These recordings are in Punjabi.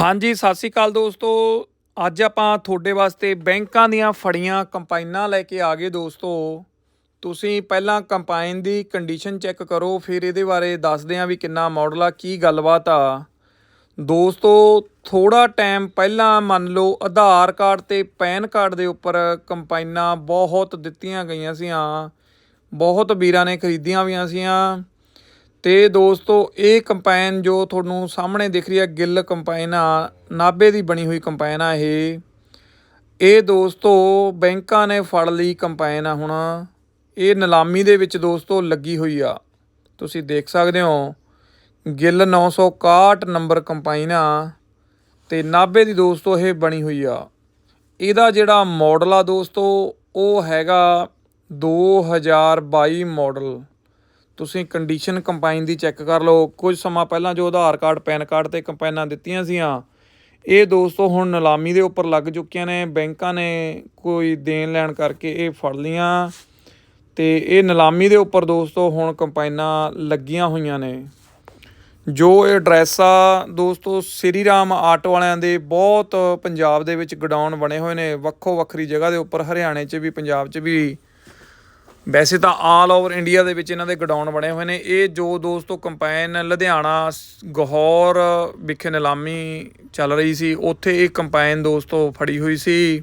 ਹਾਂਜੀ, ਸਤਿ ਸ੍ਰੀ ਅਕਾਲ ਦੋਸਤੋ। ਅੱਜ ਆਪਾਂ ਤੁਹਾਡੇ ਵਾਸਤੇ ਬੈਂਕਾਂ ਦੀਆਂ ਫੜੀਆਂ ਕੰਪਾਈਨਾਂ ਲੈ ਕੇ ਆ ਗਏ ਦੋਸਤੋ। ਤੁਸੀਂ ਪਹਿਲਾਂ ਕੰਪਾਈਨ ਦੀ ਕੰਡੀਸ਼ਨ ਚੈੱਕ ਕਰੋ, ਫਿਰ ਇਹਦੇ ਬਾਰੇ ਦੱਸਦੇ ਹਾਂ ਵੀ ਕਿੰਨਾ ਮਾਡਲ ਆ, ਕੀ ਗੱਲਬਾਤ ਆ। ਦੋਸਤੋ ਥੋੜਾ ਟਾਈਮ ਪਹਿਲਾਂ ਮੰਨ ਲਓ ਆਧਾਰ ਕਾਰਡ ਤੇ ਪੈਨ ਕਾਰਡ ਦੇ ਉੱਪਰ ਕੰਪਾਈਨਾਂ ਬਹੁਤ ਦਿੱਤੀਆਂ ਗਈਆਂ ਸੀਆਂ। ਬਹੁਤ ਵੀਰਾਂ ਨੇ ਖਰੀਦੀਆਂ ਵੀਆਂ ਸੀਆਂ। ਤੇ ਦੋਸਤੋ, ਇਹ ਕੰਪਾਈਨ ਜੋ ਤੁਹਾਨੂੰ ਸਾਹਮਣੇ ਦਿਖ ਰਹੀ ਹੈ, ਗਿੱਲ ਕੰਪਾਈਨ ਆ, ਨਾਭੇ ਦੀ ਬਣੀ ਹੋਈ ਕੰਪਾਈਨ ਆ ਇਹ। ਇਹ ਦੋਸਤੋ, ਬੈਂਕਾਂ ਨੇ ਫੜ ਲਈ ਕੰਪਾਈਨ ਆ ਹੁਣ। ਇਹ ਨਿਲਾਮੀ ਦੇ ਵਿੱਚ ਦੋਸਤੋ ਲੱਗੀ ਹੋਈ ਆ। ਤੁਸੀਂ ਦੇਖ ਸਕਦੇ ਹੋ, ਗਿੱਲ 961 ਨੰਬਰ ਕੰਪਾਈਨ ਆ ਤੇ ਨਾਭੇ ਦੀ ਦੋਸਤੋ ਇਹ ਬਣੀ ਹੋਈ ਆ। ਇਹਦਾ ਜਿਹੜਾ ਮਾਡਲ ਆ ਦੋਸਤੋ, ਉਹ ਹੈਗਾ 2022 ਮਾਡਲ ਤੁਸੀਂ ਕੰਡੀਸ਼ਨ ਕੰਪਾਈਨ ਦੀ ਚੈੱਕ ਕਰ ਲਓ। ਕੁਝ ਸਮਾਂ ਪਹਿਲਾਂ ਜੋ ਆਧਾਰ ਕਾਰਡ, ਪੈਨ ਕਾਰਡ ਤੇ ਕੰਪਾਈਨਾਂ ਦਿੱਤੀਆਂ ਸੀਆਂ, ਇਹ ਦੋਸਤੋ ਹੁਣ ਨਿਲਾਮੀ ਦੇ ਉੱਪਰ ਲੱਗ ਚੁੱਕੀਆਂ ਨੇ। ਬੈਂਕਾਂ ਨੇ ਕੋਈ ਦੇਣ ਲੈਣ ਕਰਕੇ ਇਹ ਫੜ ਲੀਆਂ ਤੇ ਇਹ ਨਿਲਾਮੀ ਦੇ ਉੱਪਰ ਦੋਸਤੋ ਹੁਣ ਕੰਪਾਈਨਾਂ ਲੱਗੀਆਂ ਹੋਈਆਂ ਨੇ। ਜੋ ਇਹ ਐਡਰੈਸ ਆ, ਦੋਸਤੋ ਸ੍ਰੀ ਰਾਮ ਆਟੋ ਵਾਲਿਆਂ ਦੇ ਬਹੁਤ ਪੰਜਾਬ ਦੇ ਵਿੱਚ ਗਡਾਊਨ ਬਣੇ ਹੋਏ ਨੇ। ਵੱਖੋ ਵੱਖਰੀ ਜਗ੍ਹਾ ਦੇ ਉੱਪਰ ਹਰਿਆਣੇ 'ਚ ਵੀ, ਪੰਜਾਬ 'ਚ ਵੀ ਵੈਸੇ ਤਾਂ ਆਲ ਓਵਰ ਇੰਡੀਆ ਦੇ ਵਿੱਚ ਇਹਨਾਂ ਦੇ ਗਡਾਊਨ ਬਣੇ ਹੋਏ ਨੇ। ਇਹ ਜੋ ਦੋਸਤੋ ਕੰਪਾਈਨ ਲੁਧਿਆਣਾ ਸ- ਗਹੌਰ ਵਿਖੇ ਨਿਲਾਮੀ ਚੱਲ ਰਹੀ ਸੀ, ਉੱਥੇ ਇਹ ਕੰਪਾਈਨ ਦੋਸਤੋ ਫੜੀ ਹੋਈ ਸੀ।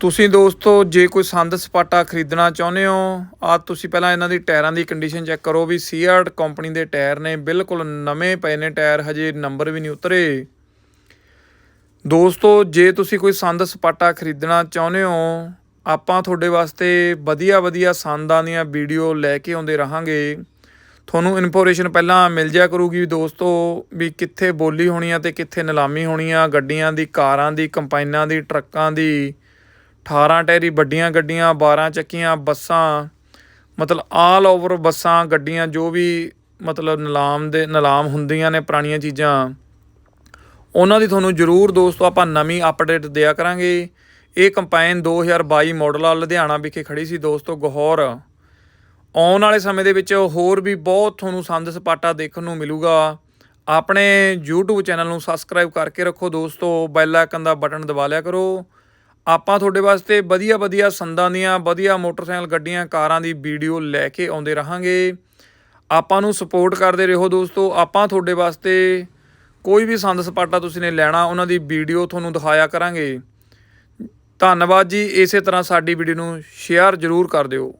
ਤੁਸੀਂ ਦੋਸਤੋ ਜੇ ਕੋਈ ਸੰਦ ਸਪਾਟਾ ਖਰੀਦਣਾ ਚਾਹੁੰਦੇ ਹੋ ਆ ਤੁਸੀਂ ਪਹਿਲਾਂ ਇਹਨਾਂ ਦੀ ਟਾਇਰਾਂ ਦੀ ਕੰਡੀਸ਼ਨ ਚੈੱਕ ਕਰੋ ਵੀ ਸੀਆਰਡ ਕੰਪਨੀ ਦੇ ਟਾਇਰ ਨੇ ਬਿਲਕੁਲ ਨਵੇਂ ਪਏ ਨੇ ਟਾਇਰ, ਹਜੇ ਨੰਬਰ ਵੀ ਨਹੀਂ ਉਤਰੇ। ਦੋਸਤੋ ਜੇ ਤੁਸੀਂ ਕੋਈ ਸੰਦ ਸਪਾਟਾ ਖਰੀਦਣਾ ਚਾਹੁੰਦੇ ਹੋ ਆਪਾਂ ਤੁਹਾਡੇ ਵਾਸਤੇ ਵਧੀਆ ਵਧੀਆ ਸੰਦਾਂ ਦੀਆਂ ਵੀਡੀਓ ਲੈ ਕੇ ਆਉਂਦੇ ਰਹਾਂਗੇ। ਤੁਹਾਨੂੰ ਇਨਫੋਰਮੇਸ਼ਨ ਪਹਿਲਾਂ ਮਿਲ ਜਾ ਕਰੂਗੀ ਦੋਸਤੋ ਵੀ ਕਿੱਥੇ ਬੋਲੀ ਹੋਣੀ ਆ ਤੇ ਕਿੱਥੇ ਨਿਲਾਮੀ ਹੋਣੀ ਆ ਗੱਡੀਆਂ ਦੀ, ਕਾਰਾਂ ਦੀ ਕੰਪਾਈਨਾਂ ਦੀ, ਟਰੱਕਾਂ ਦੀ 18 ਟੈਰੀ ਵੱਡੀਆਂ ਗੱਡੀਆਂ 12 ਚੱਕੀਆਂ, ਬੱਸਾਂ, ਮਤਲਬ ਆਲ ਓਵਰ ਬੱਸਾਂ, ਗੱਡੀਆਂ, ਜੋ ਵੀ ਮਤਲਬ ਨਿਲਾਮ ਦੇ, ਨਿਲਾਮ ਹੁੰਦੀਆਂ ਨੇ ਪੁਰਾਣੀਆਂ ਚੀਜ਼ਾਂ, ਉਹਨਾਂ ਦੀ ਤੁਹਾਨੂੰ ਜ਼ਰੂਰ ਦੋਸਤੋ ਆਪਾਂ ਨਵੀਂ ਅਪਡੇਟ ਦਿਆ ਕਰਾਂਗੇ। ਇਹ ਕੰਪਾਈਨ 2022 ਮਾਡਲ ਆ, ਲੁਧਿਆਣਾ ਵਿਖੇ ਖੜੀ ਸੀ ਦੋਸਤੋ ਗਹੌਰ ਆਉਣ ਵਾਲੇ ਸਮੇਂ ਦੇ ਵਿੱਚ ਹੋਰ ਵੀ ਬਹੁਤ ਤੁਹਾਨੂੰ ਸੰਦ ਸਪਾਟਾ ਦੇਖਣ ਨੂੰ ਮਿਲੂਗਾ। ਆਪਣੇ YouTube ਚੈਨਲ ਨੂੰ ਸਬਸਕ੍ਰਾਈਬ ਕਰਕੇ ਰੱਖੋ ਦੋਸਤੋ ਬੈਲ ਆਈਕਨ ਦਾ ਬਟਨ ਦਬਾ ਲਿਆ ਕਰੋ। ਆਪਾਂ ਤੁਹਾਡੇ ਵਾਸਤੇ ਵਧੀਆ ਵਧੀਆ ਸੰਦਾਂ ਦੀਆਂ, ਵਧੀਆ ਮੋਟਰਸਾਈਕਲ ਗੱਡੀਆਂ, ਕਾਰਾਂ ਦੀ ਵੀਡੀਓ ਲੈ ਕੇ ਆਉਂਦੇ ਰਹਾਂਗੇ। ਆਪਾਂ ਨੂੰ ਸਪੋਰਟ ਕਰਦੇ ਰਹੋ ਦੋਸਤੋ। ਆਪਾਂ ਤੁਹਾਡੇ ਵਾਸਤੇ ਕੋਈ ਵੀ ਸੰਦ ਸਪਾਟਾ ਤੁਸੀਂ ਨੇ ਲੈਣਾ, ਉਹਨਾਂ ਦੀ ਵੀਡੀਓ ਤੁਹਾਨੂੰ ਦਿਖਾਇਆ ਕਰਾਂਗੇ। ਧੰਨਵਾਦ ਜੀ ਇਸੇ ਤਰ੍ਹਾਂ ਸਾਡੀ ਵੀਡੀਓ ਨੂੰ ਸ਼ੇਅਰ ਜ਼ਰੂਰ ਕਰ ਦਿਓ।